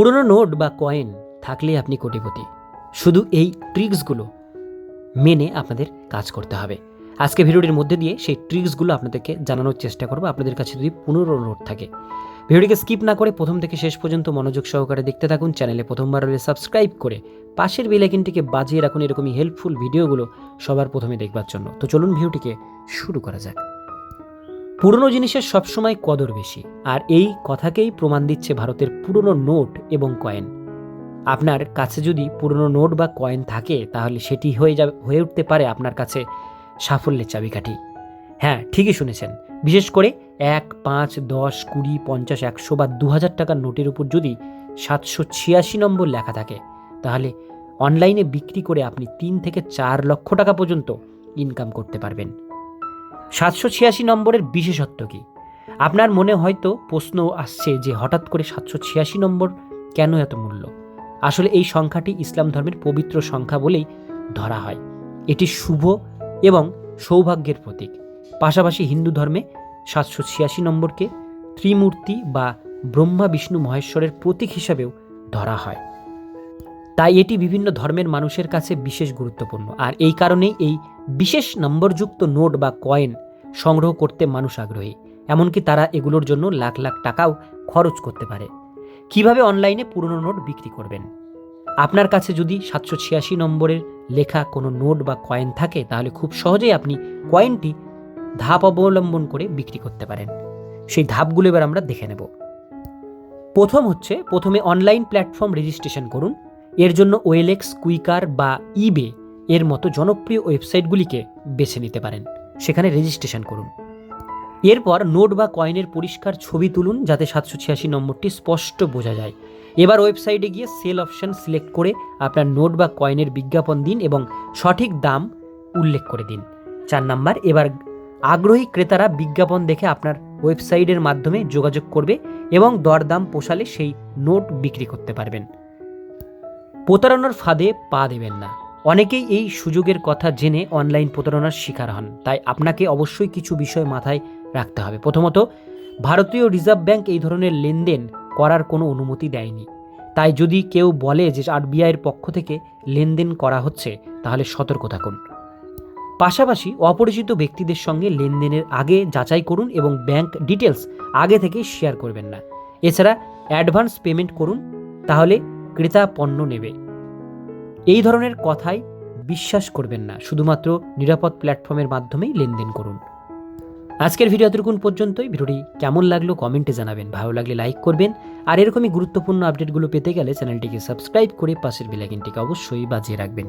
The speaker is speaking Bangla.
পুরনো নোট বা কয়েন থাকলেই আপনি কোটিপতি। শুধু এই ট্রিক্সগুলো মেনে আপনাদের কাজ করতে হবে। আজকে ভিডিওটির মধ্যে দিয়ে সেই ট্রিক্সগুলো আপনাদেরকে জানানোর চেষ্টা করব। আপনাদের কাছে যদি পুনরো নোট থাকে। ভিডিওটিকে স্কিপ না করে প্রথম থেকে শেষ পর্যন্ত মনোযোগ সহকারে দেখতে থাকুন। চ্যানেলে প্রথমবার হলে সাবস্ক্রাইব করে পাশের বেলাইকিনটিকে বাজিয়ে রাখুন। এরকমই হেল্পফুল ভিডিওগুলো সবার প্রথমে দেখবার জন্য। তো চলুন ভিডিওটিকে শুরু করা যাক। পুরনো জিনিসের সবসময় কদর বেশি, আর এই কথাকেই প্রমাণ দিচ্ছে ভারতের পুরনো নোট এবং কয়েন। আপনার কাছে যদি পুরনো নোট বা কয়েন থাকে, তাহলে সেটি হয়ে যাবে, হয়ে উঠতে পারে আপনার কাছে সাফল্যের চাবিকাঠি। হ্যাঁ ঠিকই শুনেছেন। বিশেষ করে এক, পাঁচ, দশ, কুড়ি, পঞ্চাশ, একশো বা দু হাজার টাকার নোটের উপর যদি সাতশো ছিয়াশি নম্বর লেখা থাকে, তাহলে অনলাইনে বিক্রি করে আপনি তিন থেকে চার লক্ষ টাকা পর্যন্ত ইনকাম করতে পারবেন। সাতশো ছিয়াশি নম্বরের বিশেষত্ব কী? আপনার মনে হয়তো প্রশ্ন আসছে যে হঠাৎ করে সাতশো ছিয়াশি নম্বর কেন এত মূল্য? আসলে এই সংখ্যাটি ইসলাম ধর্মের পবিত্র সংখ্যা বলেই ধরা হয়। এটি শুভ এবং সৌভাগ্যের প্রতীক। পাশাপাশি হিন্দু ধর্মে সাতশো ছিয়াশি নম্বরকে ত্রিমূর্তি বা ব্রহ্মা, বিষ্ণু, মহেশ্বরের প্রতীক হিসাবেও ধরা হয়। তাই এটি বিভিন্ন ধর্মের মানুষের কাছে বিশেষ গুরুত্বপূর্ণ। আর এই কারণেই এই বিশেষ নম্বরযুক্ত নোট বা কয়েন সংগ্রহ করতে মানুষ আগ্রহী, এমনকি তারা এগুলোর জন্য লাখ লাখ টাকাও খরচ করতে পারে। কীভাবে অনলাইনে পুরনো নোট বিক্রি করবেন? আপনার কাছে যদি সাতশো ছিয়াশি নম্বরের লেখা কোনো নোট বা কয়েন থাকে, তাহলে খুব সহজেই আপনি কয়েনটি ধাপ অবলম্বন করে বিক্রি করতে পারেন। সেই ধাপগুলো এবার আমরা দেখে নেব। প্রথম হচ্ছে, প্রথমে অনলাইন প্ল্যাটফর্ম রেজিস্ট্রেশন করুন। এর জন্য ওয়েলেক্স কুইকার বা ইবে এর মতো জনপ্রিয় ওয়েবসাইটগুলিকে বেছে নিতে পারেন। সেখানে রেজিস্ট্রেশন করুন। এরপর নোট বা কয়েনের পরিষ্কার ছবি তুলুন, যাতে সাতশো ছিয়াশি নম্বরটি স্পষ্ট বোঝা যায়। এবার ওয়েবসাইটে গিয়ে সেল অপশন সিলেক্ট করে আপনার নোট বা কয়েনের বিজ্ঞাপন দিন এবং সঠিক দাম উল্লেখ করে দিন। চার নাম্বার, এবার আগ্রহী ক্রেতারা বিজ্ঞাপন দেখে আপনার ওয়েবসাইটের মাধ্যমে যোগাযোগ করবে এবং দরদাম পোষালে সেই নোট বিক্রি করতে পারবেন। প্রতারণার ফাঁদে পা দেবেন না। অনেকেই এই সুযোগের কথা জেনে অনলাইন প্রতারণার শিকার হন, তাই আপনাকে অবশ্যই কিছু বিষয় মাথায় রাখতে হবে। প্রথমত, ভারতীয় রিজার্ভ ব্যাংক এই ধরনের লেনদেন করার কোনো অনুমতি দেয়নি। তাই যদি কেউ বলে যে আরবিআইয়ের পক্ষ থেকে লেনদেন করা হচ্ছে, তাহলে সতর্ক থাকুন। পাশাপাশি অপরিচিত ব্যক্তিদের সঙ্গে লেনদেনের আগে যাচাই করুন এবং ব্যাংক ডিটেলস আগে থেকে শেয়ার করবেন না। এছাড়া অ্যাডভান্স পেমেন্ট করুন, তাহলে ক্রেতা পণ্য নেবে। এই ধরনের কথাই বিশ্বাস করবেন না, শুধুমাত্র নিরাপদ প্ল্যাটফর্মের মাধ্যমেই লেনদেন করুন। আজকের ভিডিও এতটুকুন পর্যন্তই। ভিডিওটি কেমন লাগল কমেন্টে জানাবেন। ভালো লাগলে লাইক করবেন। আর এরকমই গুরুত্বপূর্ণ আপডেটগুলো পেতে গেলে চ্যানেলটিকে সাবস্ক্রাইব করে পাশের বেলাইকিনটিকে অবশ্যই বাজিয়ে রাখবেন।